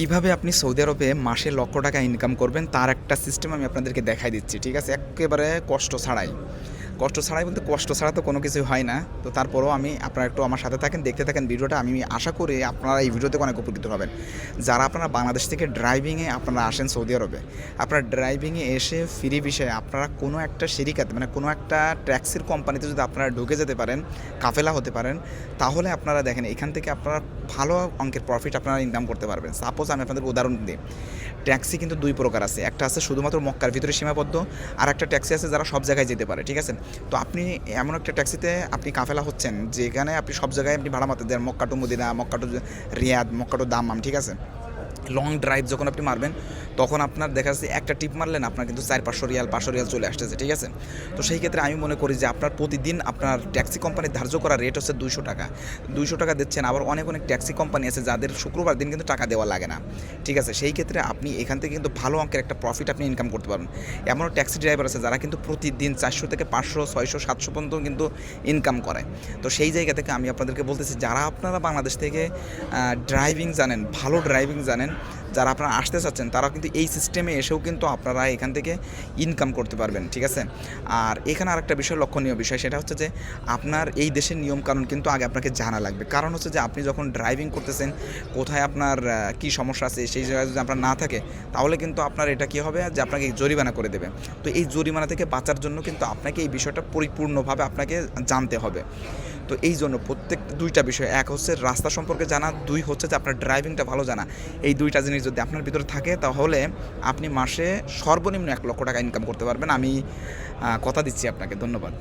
কীভাবে আপনি সৌদি আরবে মাসে লক্ষ টাকা ইনকাম করবেন, তার একটা সিস্টেম আমি আপনাদেরকে দেখাই দিচ্ছি, ঠিক আছে? একেবারে কষ্ট ছাড়াই। কষ্ট ছাড়াই বলতে কষ্ট ছাড়া তো কোনো কিছু হয় না। তো তারপরেও আমি আপনারা একটু আমার সাথে থাকেন, দেখতে থাকেন ভিডিওটা। আমি আশা করি আপনারা এই ভিডিওতে অনেক উপকৃত হবেন। যারা আপনারা বাংলাদেশ থেকে ড্রাইভিংয়ে আপনারা আসেন সৌদি আরবে, আপনারা ড্রাইভিংয়ে এসে ফ্রি বিষয়ে আপনারা কোনো একটা সিরিকাতে মানে কোনো একটা ট্যাক্সির কোম্পানিতে যদি আপনারা ঢুকে যেতে পারেন, কাফেলা হতে পারেন, তাহলে আপনারা দেখেন এখান থেকে আপনারা ভালো অঙ্কের প্রফিট আপনারা ইনকাম করতে পারবেন। সাপোজ আমি আপনাদের উদাহরণ দিই ট্যাক্সি কিন্তু দুই প্রকার আছে। একটা আছে শুধুমাত্র মক্কার ভিতরে সীমাবদ্ধ আর একটা ট্যাক্সি আছে যারা সব জায়গায় যেতে পারে, ঠিক আছে? তো আপনি এমন একটা ট্যাক্সিতে আপনি কাফেলা হচ্ছেন, যেখানে আপনি সব জায়গায় আপনি ভাড়া মারতে দেন Mecca to Medina, Mecca to Riyadh, Mecca to Dammam, ঠিক আছে? লং ড্রাইভ যখন আপনি মারবেন, তখন আপনার দেখা যাচ্ছে একটা টিপ মারলেন আপনার কিন্তু চার, পাঁচশো রিয়াল পাঁচশো রিয়াল চলে আসতেছে, ঠিক আছে? তো সেই ক্ষেত্রে আমি মনে করি যে আপনার প্রতিদিন আপনার ট্যাক্সি কোম্পানির ধার্য করা রেট হচ্ছে দুইশো টাকা। দুইশো টাকা দিচ্ছেন, আবার অনেক অনেক ট্যাক্সি কোম্পানি আছে যাদের শুক্রবার দিন কিন্তু টাকা দেওয়া লাগে না, ঠিক আছে? সেই ক্ষেত্রে আপনি এখান থেকে কিন্তু ভালো অঙ্কের একটা প্রফিট আপনি ইনকাম করতে পারবেন। এমনও ট্যাক্সি ড্রাইভার আছে যারা কিন্তু প্রতিদিন চারশো থেকে পাঁচশো, ছয়শো, সাতশো পর্যন্ত কিন্তু ইনকাম করে। তো সেই জায়গা থেকে আমি আপনাদেরকে বলতেছি, যারা আপনারা বাংলাদেশ থেকে ড্রাইভিং জানেন, ভালো ড্রাইভিং জানেন যারা আপনারা আসতে চাচ্ছেন তারা কিন্তু এই সিস্টেমে এসেও কিন্তু আপনারা এখান থেকে ইনকাম করতে পারবেন, ঠিক আছে? আর এখানে আরেকটা বিষয় লক্ষণীয় বিষয়, সেটা হচ্ছে যে আপনার এই দেশের নিয়মকানুন কিন্তু আগে আপনাকে জানা লাগবে। কারণ হচ্ছে যে আপনি যখন ড্রাইভিং করতেছেন, কোথায় আপনার কী সমস্যা আছে, সেই জায়গায় যদি আপনার না থাকে, তাহলে কিন্তু আপনার এটা কী হবে? যে আপনাকে জরিমানা করে দেবে। তো এই জরিমানা থেকে বাঁচার জন্য কিন্তু আপনাকে এই বিষয়টা পরিপূর্ণভাবে আপনাকে জানতে হবে। তো এই জন্য প্রত্যেক দুইটা বিষয়, এক হচ্ছে রাস্তা সম্পর্কে জানা, দুই হচ্ছে যে আপনার ড্রাইভিংটা ভালো জানা। এই দুইটা জিনিস যদি আপনার ভিতরে থাকে, তাহলে আপনি মাসে সর্বনিম্ন এক লক্ষ টাকা ইনকাম করতে পারবেন। আমি কথা দিচ্ছি আপনাকে, ধন্যবাদ।